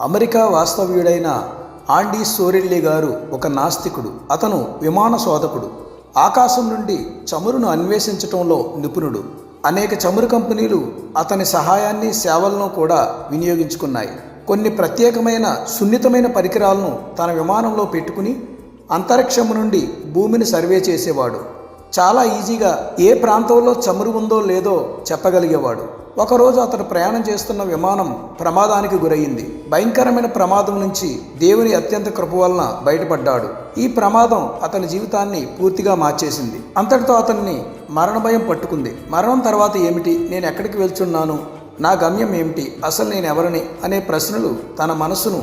America వాస్తవ్యుడైన ఆండీ సోరెల్లి గారు ఒక నాస్తికుడు. అతను విమాన శోధకుడు. ఆకాశం నుండి చమురును అన్వేషించటంలో నిపుణుడు. అనేక చమురు కంపెనీలు అతని సహాయాన్ని సేవలను కూడా వినియోగించుకున్నాయి. కొన్ని ప్రత్యేకమైన సున్నితమైన పరికరాలను తన విమానంలో పెట్టుకుని అంతరిక్షము నుండి భూమిని సర్వే చేసేవాడు. చాలా ఈజీగా ఏ ప్రాంతంలో చమురు ఉందో లేదో చెప్పగలిగేవాడు. ఒకరోజు అతడు ప్రయాణం చేస్తున్న విమానం ప్రమాదానికి గురయ్యింది భయంకరమైన ప్రమాదం నుంచి దేవుని అత్యంత కృప వలన బయటపడ్డాడు. ఈ ప్రమాదం అతని జీవితాన్ని పూర్తిగా మార్చేసింది. అంతటితో అతన్ని మరణ భయం పట్టుకుంది. మరణం తర్వాత ఏమిటి? నేను ఎక్కడికి వెళ్తున్నాను? నా గమ్యం ఏమిటి? అసలు నేను ఎవరిని? అనే ప్రశ్నలు తన మనస్సును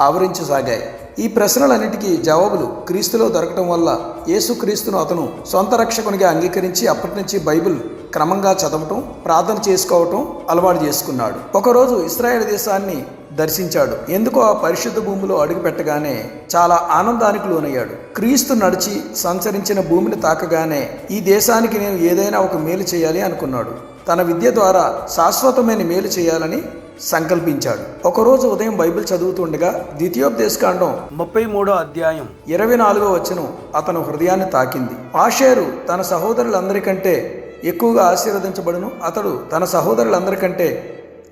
ఆవరించసాగాయి. ఈ ప్రశ్నలన్నిటికీ జవాబులు క్రీస్తులో దొరకటం వల్ల యేసుక్రీస్తును అతను సొంత రక్షకునిగా అంగీకరించి అప్పటి నుంచి బైబిల్ క్రమంగా చదవటం ప్రార్థన చేసుకోవటం అలవాటు చేసుకున్నాడు. ఒకరోజు ఇస్రాయేల్ దేశాన్ని దర్శించాడు. ఎందుకో ఆ పరిశుద్ధ భూమిలో అడుగుపెట్టగానే చాలా ఆనందానికి లోనయ్యాడు. క్రీస్తు నడిచి సంచరించిన భూమిని తాకగానే ఈ దేశానికి నేను ఏదైనా ఒక మేలు చేయాలి అనుకున్నాడు. తన విద్య ద్వారా శాశ్వతమైన మేలు చేయాలని సంకల్పించాడు. ఒకరోజు ఉదయం బైబిల్ చదువుతుండగా ద్వితీయోపదేశకాండం ముప్పై మూడో అధ్యాయం ఇరవై నాలుగో వచనం అతను హృదయాన్ని తాకింది. ఆషేరు తన సహోదరులందరికంటే ఎక్కువగా ఆశీర్వదించబడును అతడు తన సహోదరులందరికంటే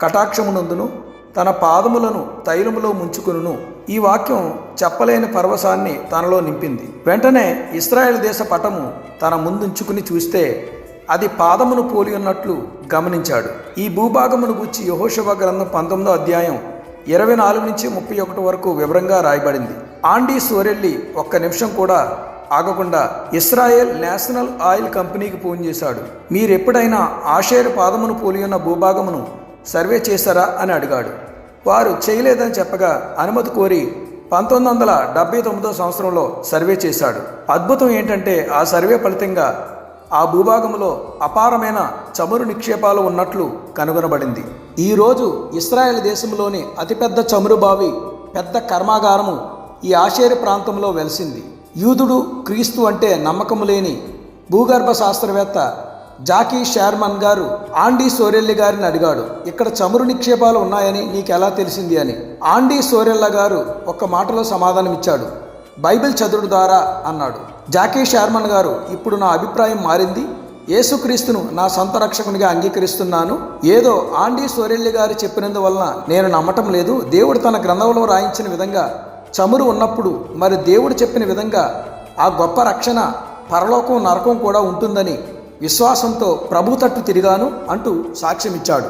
కటాక్షమునందును తన పాదములను తైలములో ముంచుకును ఈ వాక్యం చెప్పలేని పరవశాన్ని తనలో నింపింది. వెంటనే ఇస్రాయేల్ దేశ పటము తన ముందుంచుకుని చూస్తే అది పాదమును పోలి ఉన్నట్లు గమనించాడు. ఈ భూభాగమును గుచ్చి యహోశవ గ్రంథం పంతొమ్మిదో అధ్యాయం ఇరవై నాలుగు నుంచి ముప్పై ఒకటి వరకు వివరంగా రాయబడింది. ఆండీ సోరెల్లి ఒక్క నిమిషం కూడా ఆగకుండా ఇస్రాయెల్ నేషనల్ ఆయిల్ కంపెనీకి ఫోన్ చేశాడు. మీరెప్పుడైనా ఆషేరు పాదమును పోలి ఉన్న భూభాగమును సర్వే చేశారా అని అడిగాడు. వారు చేయలేదని చెప్పగా అనుమతి కోరి పంతొమ్మిది వందల డెబ్బై తొమ్మిదో సంవత్సరంలో సర్వే చేశాడు. అద్భుతం ఏంటంటే ఆ సర్వే ఫలితంగా ఆ భూభాగంలో అపారమైన చమురు నిక్షేపాలు ఉన్నట్లు కనుగొనబడింది. ఈరోజు ఇస్రాయెల్ దేశంలోని అతిపెద్ద చమురు బావి పెద్ద కర్మాగారము ఈ ఆషేరి ప్రాంతంలో వెలిసింది. యూదుడు క్రీస్తు అంటే నమ్మకము లేని భూగర్భ శాస్త్రవేత్త జాకీ షార్మన్ గారు ఆండీ సోరెల్లి గారిని అడిగాడు ఇక్కడ చమురు నిక్షేపాలు ఉన్నాయని నీకెలా తెలిసింది? అని. ఆండీ సోరెల్ల గారు ఒక్క మాటలో సమాధానమిచ్చాడు బైబిల్ చదువుడు ద్వారా అన్నాడు. జాకీ షార్మన్ గారు ఇప్పుడు నా అభిప్రాయం మారింది. యేసుక్రీస్తును నా సొంత రక్షకునిగా అంగీకరిస్తున్నాను. ఏదో ఆండీ సోరెల్లి గారు చెప్పినందువలన నేను నమ్మటం లేదు. దేవుడు తన గ్రంథంలో రాయించిన విధంగా చమురు ఉన్నప్పుడు మరి దేవుడు చెప్పిన విధంగా ఆ గొప్ప రక్షణ పరలోకం నరకం కూడా ఉంటుందని విశ్వాసంతో ప్రభు తట్టు తిరిగాను అంటూ సాక్ష్యమిచ్చాడు.